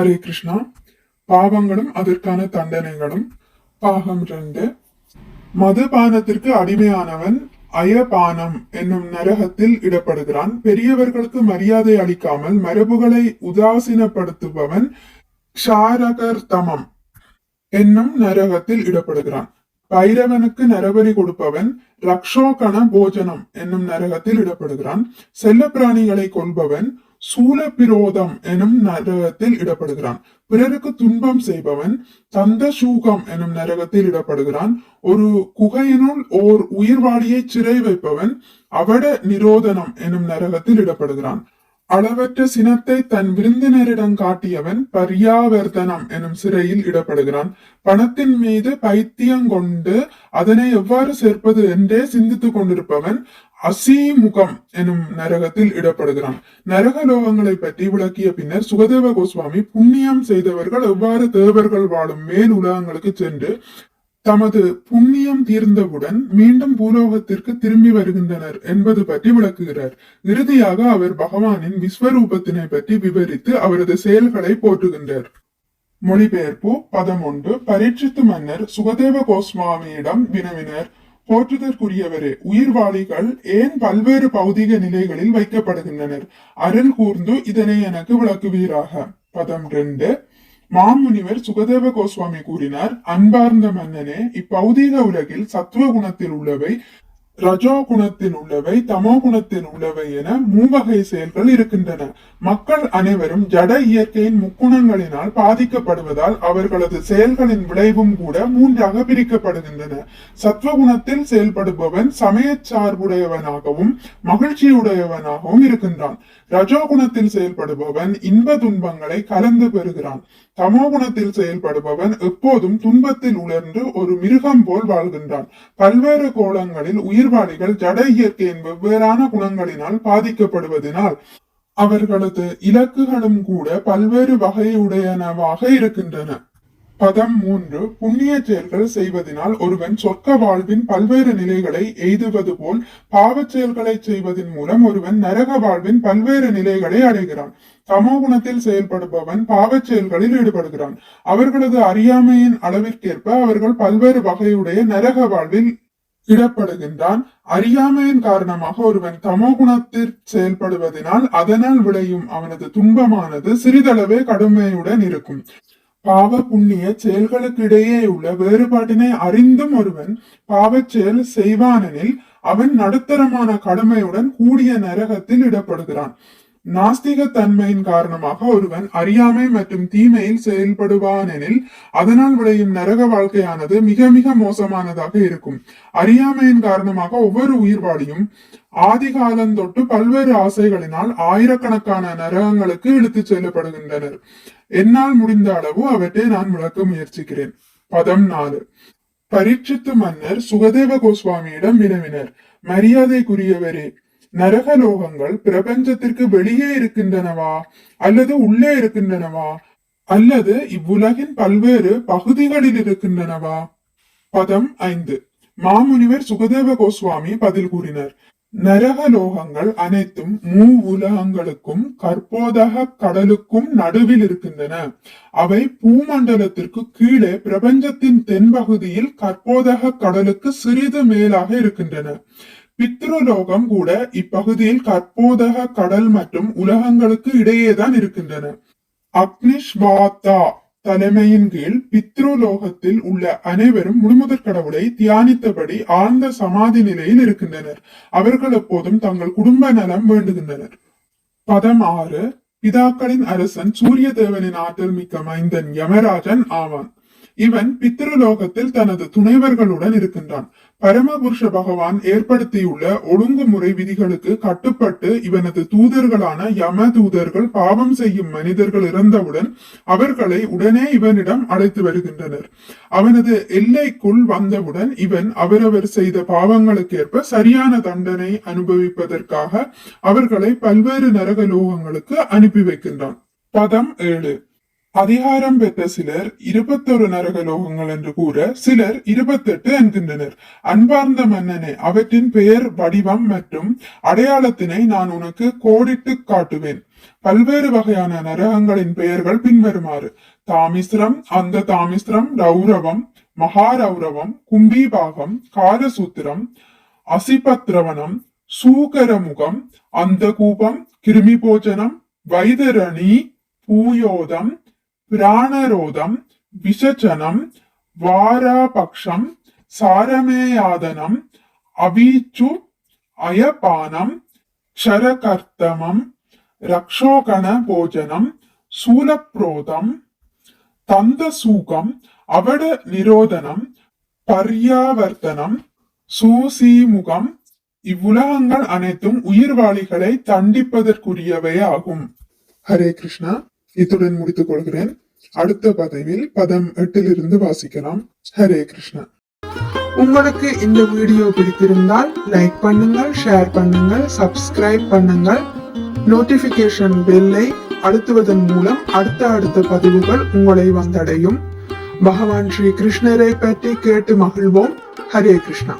ஹரே கிருஷ்ணா. பாவங்களும் அதற்கான தண்டனைகளும். பாகம் ரெண்டு. மதுபானத்திற்கு அடிமையானவன் அயபானம் என்னும் நரகத்தில் இடப்படுகிறான். பெரியவர்களுக்கு மரியாதை அளிக்காமல் மரபுகளை உதாசீனப்படுத்துபவன் க்ஷாரகர்தமம் என்னும் நரகத்தில் இடப்படுகிறான். பைரவனுக்கு நரபலி கொடுப்பவன் ரக்ஷோகண போஜனம் என்னும் நரகத்தில் இடப்படுகிறான். செல்ல பிராணிகளை கொள்பவன் சூலபிரோதம் எனும் நரகத்தில் இடப்படுகிறான். பிறருக்கு துன்பம் செய்பவன் தந்த சூகம் எனும் நரகத்தில் இடப்படுகிறான். ஒரு குகையினுள் ஓர் உயிர்வாளியை சிறை வைப்பவன் அவட நிரோதனம் எனும் நரகத்தில் இடப்படுகிறான். அளவற்ற சினத்தை தன் விருந்தினரிடம் காட்டியவன் பர்யாவர்த்தனம் எனும் சிறையில் இடப்படுகிறான். பணத்தின் மீது பைத்தியம் கொண்டு அதனை எவ்வாறு சேர்ப்பது என்றே சிந்தித்துக் கொண்டிருப்பவன் அசீமுகம் எனும் நரகத்தில் இடப்படுகிறான். நரக லோகங்களை பற்றி விளக்கிய பின்னர் சுகதேவ கோஸ்வாமி புண்ணியம் செய்தவர்கள் எவ்வாறு தேவர்கள் வாழும் மேல் உலகங்களுக்கு சென்று தமது புண்ணியம் தீர்ந்தவுடன் மீண்டும் பூலோகத்திற்கு திரும்பி வருகின்றனர் என்பது பற்றி விளக்குகிறார். இறுதியாக அவர் பகவானின் விஸ்வரூபத்தினை பற்றி விவரித்து அவரது செயல்களை போற்றுகின்றார். மொழிபெயர்ப்பு பதம் ஒன்று. பரீட்சித்து மன்னர் சுகதேவ கோஸ்வாமியிடம் வினவினர். போற்றுதற்குரியவரே உயிர்வாளிகள் ஏன் பல்வேறு பௌதிக நிலைகளில் வைக்கப்படுகின்றனர்? அருள் கூர்ந்து இதனை எனக்கு விளக்குவீராக. பதம் ரெண்டு. மாமுனிவர் சுகதேவ கோஸ்வாமி கூறினார் அன்பார்ந்த மன்னனே இப்பௌதீக உலகில் சத்துவ குணத்தில் உள்ளவை ரஜோ குணத்தில் உள்ளவை தமோ குணத்தில் உள்ளவை என மூவகை செயல்கள் இருக்கின்றன. மக்கள் அனைவரும் ஜட இயற்கையின் முக்குணங்களினால் பாதிக்கப்படுவதால் அவர்களது செயல்களின் விளைவும் கூட மூன்றாக பிரிக்கப்படுகின்றன. சத்வகுணத்தில் செயல்படுபவன் சமய சார்புடையவனாகவும் மகிழ்ச்சியுடையவனாகவும் இருக்கின்றான். ரஜோகுணத்தில் செயல்படுபவன் இன்ப துன்பங்களை கலந்து பெறுகிறான். தமோ குணத்தில் செயல்படுபவன் எப்போதும் துன்பத்தில் உணர்ந்து ஒரு மிருகம் போல் வாழ்கின்றான். பல்வேறு கோலங்களில் உயர் உயிர்வாணிகள் ஜட இயற்கையின் வெவ்வேறான குணங்களினால் பாதிக்கப்படுவதனால் அவர்களது இலக்குகளும் கூட பல்வேறு வகையுடையனவாக இருக்கின்றன. பதம் மூன்று புண்ணிய செயல்கள் செய்வதனால் ஒருவன் சொர்க்க வாழ்வின் பல்வேறு நிலைகளை எய்துவது போல் பாவச் செயல்களை செய்வதன் மூலம் ஒருவன் நரக வாழ்வின் பல்வேறு நிலைகளை அடைகிறான். தமோ குணத்தில் செயல்படுபவன் பாவச் செயல்களில் ஈடுபடுகிறான். அவர்களது அறியாமையின் அளவிற்கேற்ப அவர்கள் பல்வேறு வகையுடைய நரக வாழ்வில் இடப்படுகின்றான் அறியாமையின் காரணமாக ஒருவன் தமோ குணத்தில் செயல்படுவதனால் அதனால் விளையும் அவனது துன்பமானது சிறிதளவே கடுமையுடன் இருக்கும். பாவ புண்ணிய செயல்களுக்கு இடையே உள்ள வேறுபாட்டினை அறிந்தும் ஒருவன் பாவச் செயல் செய்வானெனில் அவன் நடுத்தரமான கடுமையுடன் கூடிய நரகத்தில் இடப்படுகிறான். நாஸ்திக தன்மையின் காரணமாக ஒருவன் அறியாமை மற்றும் தீமையில் செயல்படுவானெனில் அதனால் விளையும் நரக வாழ்க்கையானது மிக மிக மோசமானதாக இருக்கும். அறியாமையின் காரணமாக ஒவ்வொரு உயிர்வாளியும் ஆதி தொட்டு பல்வேறு ஆசைகளினால் ஆயிரக்கணக்கான நரகங்களுக்கு இழுத்துச் செல்லப்படுகின்றனர். என்னால் முடிந்த அளவு அவற்றை நான் விளக்க முயற்சிக்கிறேன். பதம் நாலு. பரீட்சித்து மன்னர் சுகதேவ கோஸ்வாமியிடம் வினவினர். மரியாதைக்குரியவரே நரகலோகங்கள் பிரபஞ்சத்திற்கு வெளியே இருக்கின்றனவா? அல்லது உள்ளே இருக்கின்றனவா? அல்லது இவ்வுலகின் பல்வேறு பகுதிகளில் இருக்கின்றனவா? பதம் ஐந்து. மாமுனிவர் சுகதேவ கோஸ்வாமி பதில் கூறினர். நரகலோகங்கள் அனைத்தும் மூ உலகங்களுக்கும் கற்போதக கடலுக்கும் நடுவில் இருக்கின்றன. அவை பூமண்டலத்திற்கு கீழே பிரபஞ்சத்தின் தென்பகுதியில் கற்போதக கடலுக்கு சிறிது மேலாக இருக்கின்றன. பித்ருலோகம் கூட இப்பகுதியில் கற்போதக கடல் மற்றும் உலகங்களுக்கு இடையேதான் இருக்கின்றன. அக்னிஷ்வாத்தா தலைமையின் கீழ் பித்ருலோகத்தில் உள்ள அனைவரும் முழுமுதற் கடவுளை தியானித்தபடி ஆழ்ந்த சமாதி நிலையில் இருக்கின்றனர். அவர்கள் எப்போதும் தங்கள் குடும்ப நலம் வேண்டுகின்றனர். பதம் ஆறு பிதாக்களின் அரசன் சூரிய தேவனின் ஆற்றல் மிக்க மைந்தன் யமராஜன் ஆவான். இவன் பித்ருலோகத்தில் தனது துணைவர்களுடன் இருக்கின்றான். பரமபுருஷ பகவான் ஏற்படுத்தியுள்ள ஒழுங்குமுறை விதிகளுக்கு கட்டுப்பட்டு இவனது தூதர்களான யம தூதர்கள் பாவம் செய்யும் மனிதர்கள் இறந்தவுடன் அவர்களை உடனே இவனிடம் அழைத்து வருகின்றனர். அவனது எல்லைக்குள் வந்தவுடன் இவன் அவரவர் செய்த பாவங்களுக்கேற்ப சரியான தண்டனை அனுபவிப்பதற்காக அவர்களை பல்வேறு நரகலோகங்களுக்கு அனுப்பி வைக்கின்றான். பதம் ஏழு. அதிகாரம் பெற்ற சிலர் இருபத்தொரு நரகலோகங்கள் என்று கூற சிலர் இருபத்தெட்டு என்கின்றனர். அன்பார்ந்த மன்னனே அவற்றின் பெயர் வடிவம் மற்றும் அடையாளத்தினை நான் உனக்கு கோடிட்டு காட்டுவேன். பல்வேறு வகையான நரகங்களின் பெயர்கள் பின்வருமாறு. தாமிஸ்ரம் அந்த தாமிஸ்ரம் ரௌரவம் மகாரௌரவம் கும்பீபாகம் காலசூத்திரம் அசிபத்ரவனம் சூகரமுகம் அந்தகூபம் கிருமிபோஜனம் வைதரணி பூயோதம் பிராணரோதம் விஷச்சனம் வாராபக்ஷம் சாரமேயாதனம் அவீச்சு அயபானம் க்ஷரகர்த்தமம் ரக்ஷோகண போஜனம் சூலப்ரோதம் தந்தசூகம் அவட நிரோதனம் பர்யாவர்த்தனம் சூசீமுகம் இவ்வுலகங்கள் அனைத்தும் உயிர்வாளிகளை தண்டிப்பதற்குரியவை ஆகும் ஹரே கிருஷ்ணா. இத்துடன் முடித்துக் கொள்கிறேன் அடுத்த பதிவில் பதம் எட்டிலிருந்து வாசிக்கலாம் ஹரே கிருஷ்ணா உங்களுக்கு இந்த வீடியோ பிடித்திருந்தால் லைக் பண்ணுங்கள் ஷேர் பண்ணுங்கள் சப்ஸ்கிரைப் பண்ணுங்கள் நோட்டிபிகேஷன் பெல்லை அழுத்துவதன் மூலம் அடுத்த அடுத்த பதிவுகள் உங்களை வந்தடையும் பகவான் ஸ்ரீ கிருஷ்ணரை பற்றி கேட்டு மகிழ்வோம் ஹரே கிருஷ்ணா